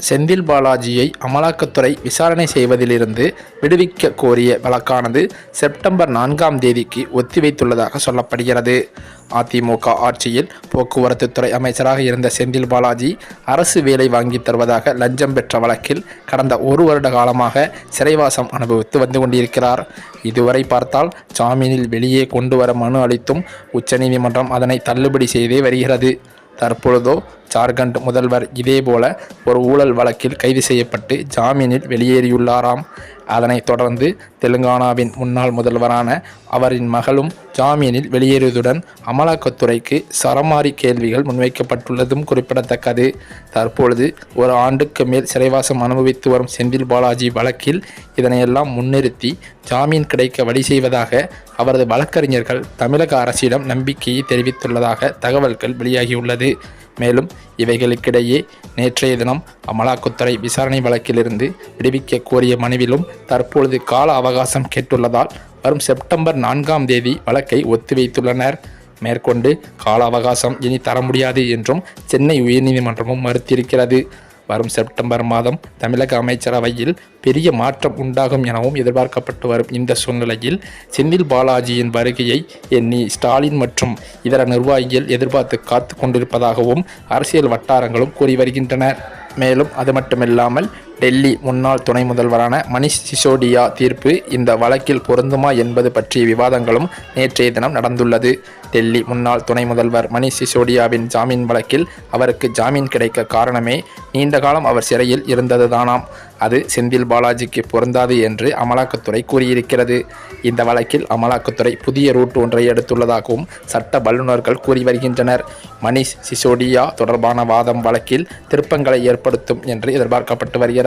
செந்தில் பாலாஜியை அமலாக்கத்துறை விசாரணை செய்வதிலிருந்து விடுவிக்க கோரிய வழக்கானது செப்டம்பர் நான்காம் தேதிக்கு ஒத்திவைத்துள்ளதாக சொல்லப்படுகிறது. அதிமுக ஆட்சியில் போக்குவரத்து துறை அமைச்சராக இருந்த செந்தில் பாலாஜி அரசு வேலை வாங்கி தருவதாக லஞ்சம் பெற்ற வழக்கில் கடந்த ஒரு வருட காலமாக சிறைவாசம் அனுபவித்து வந்து கொண்டிருக்கிறார். இதுவரை பார்த்தால் ஜாமீனில் வெளியே கொண்டு வர மனு அளித்தும் உச்சநீதிமன்றம் அதனை தள்ளுபடி செய்தே வருகிறது. தற்பொழுதோ ஜார்க்கண்ட் முதல்வர் இதேபோல ஒரு ஊழல் வழக்கில் கைது செய்யப்பட்டு ஜாமீனில் வெளியேறியுள்ளாராம். அதனைத் தொடர்ந்து தெலுங்கானாவின் முன்னாள் முதல்வரான அவரின் மகளும் ஜாமீனில் வெளியேறியதுடன் அமலாக்கத்துறைக்கு சரமாரி கேள்விகள் முன்வைக்கப்பட்டுள்ளதும் குறிப்பிடத்தக்கது. தற்பொழுது ஒரு ஆண்டுக்கு மேல் சிறைவாசம் அனுபவித்து வரும் செந்தில் பாலாஜி வழக்கில் இதனையெல்லாம் முன்னிறுத்தி ஜாமீன் கிடைக்க வழி செய்வதாக அவரது வழக்கறிஞர்கள் தமிழக அரசிடம் நம்பிக்கையை தெரிவித்துள்ளதாக தகவல்கள் வெளியாகியுள்ளது. மேலும் இவைகளுக்கிடையே நேற்றைய தினம் அமலாக்கத்துறை விசாரணை வழக்கிலிருந்து விடுவிக்க கோரிய மனுவிலும் தற்பொழுது கால அவகாசம் கேட்டுள்ளதால் வரும் செப்டம்பர் நான்காம் தேதி வழக்கை ஒத்திவைத்துள்ளனர். மேற்கொண்டு கால அவகாசம் இனி தர முடியாது என்றும் சென்னை உயர்நீதிமன்றமும் மறுத்திருக்கிறது. வரும் செப்டம்பர் மாதம் தமிழக அமைச்சரவையில் பெரிய மாற்றம் உண்டாகும் எனவும் எதிர்பார்க்கப்பட்டு வரும் இந்த சூழ்நிலையில் செந்தில் பாலாஜியின் வருகையை எண்ணி ஸ்டாலின் மற்றும் இதர நிர்வாகிகள் எதிர்பார்த்து காத்து கொண்டிருப்பதாகவும் அரசியல் வட்டாரங்களும் கூறி வருகின்றனர் மேலும் அது மட்டுமில்லாமல் டெல்லி முன்னாள் துணை முதல்வரான மணிஷ் சிசோடியா தீர்ப்பு இந்த வழக்கில் பொருந்துமா என்பது பற்றிய விவாதங்களும் நேற்றைய தினம் நடந்துள்ளது. டெல்லி முன்னாள் துணை முதல்வர் மணிஷ் சிசோடியாவின் ஜாமீன் வழக்கில் அவருக்கு ஜாமீன் கிடைக்க காரணமே நீண்ட காலம் அவர் சிறையில் இருந்ததுதானாம். அது செந்தில் பாலாஜிக்கு பொருந்தாது என்று அமலாக்கத்துறை கூறியிருக்கிறது. இந்த வழக்கில் அமலாக்கத்துறை புதிய ரூட் ஒன்றை எடுத்துள்ளதாகவும் சட்ட வல்லுநர்கள் கூறி வருகின்றனர். மணிஷ் சிசோடியா தொடர்பான வாதம் வழக்கில் திருப்பங்களை ஏற்படுத்தும் என்று எதிர்பார்க்கப்பட்டு வருகிறது.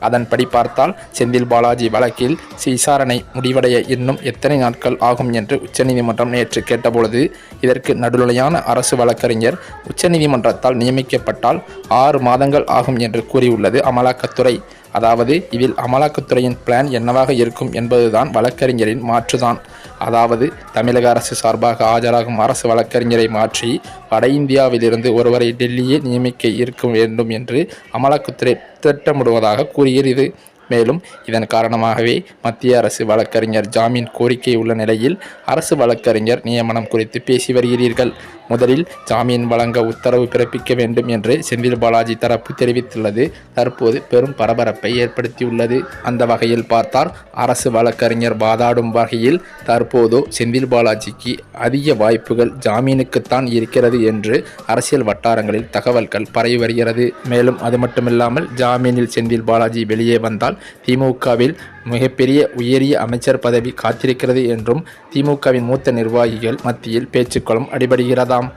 அதன்படி பார்த்தால் செந்தில் பாலாஜி வழக்கில் விசாரணை முடிவடைய இன்னும் எத்தனை நாட்கள் ஆகும் என்று உச்சநீதிமன்றம் நேற்று கேட்டபொழுது இதற்கு நடுநிலையான அரசு வழக்கறிஞர் உச்சநீதிமன்றத்தால் நியமிக்கப்பட்டால் ஆறு மாதங்கள் ஆகும் என்று கூறியுள்ளது அமலாக்கத்துறை. அதாவது இதில் அமலாக்கத்துறையின் பிளான் என்னவாக இருக்கும் என்பதுதான் வழக்கறிஞரின் மாற்றுதான். அதாவது தமிழக அரசு சார்பாக ஆஜராகும் அரசு வழக்கறிஞரை மாற்றி வட இந்தியாவிலிருந்து ஒருவரை டெல்லியே நியமிக்க இருக்க வேண்டும் என்று அமலாக்கத்துறை திட்டமிடுவதாக கூறுகிறது. மேலும் இதன் காரணமாகவே மத்திய அரசு வழக்கறிஞர் ஜாமீன் கோரிக்கை உள்ள நிலையில் அரசு வழக்கறிஞர் நியமனம் குறித்து பேசி வருகிறீர்கள். முதலில் ஜாமீன் வழங்க உத்தரவு பிறப்பிக்க வேண்டும் என்று செந்தில் பாலாஜி தரப்பு தெரிவித்துள்ளது. தற்போது பெரும் பரபரப்பை ஏற்படுத்தியுள்ளது. அந்த வகையில் பார்த்தால் அரசு வழக்கறிஞர் வாதாடும் வகையில் தற்போதோ செந்தில் பாலாஜிக்கு அதிக வாய்ப்புகள் ஜாமீனுக்குத்தான் இருக்கிறது என்று அரசியல் வட்டாரங்களில் தகவல்கள் பரவி வருகிறது. மேலும் அது மட்டுமில்லாமல் ஜாமீனில் செந்தில் பாலாஜி வெளியே வந்தால் திமுகவில் மிகப்பெரிய உயரிய அமைச்சர் பதவி காத்திருக்கிறது என்றும் திமுகவின் மூத்த நிர்வாகிகள் மத்தியில் பேச்சுக்களும் அடிபடுகிறதாம்.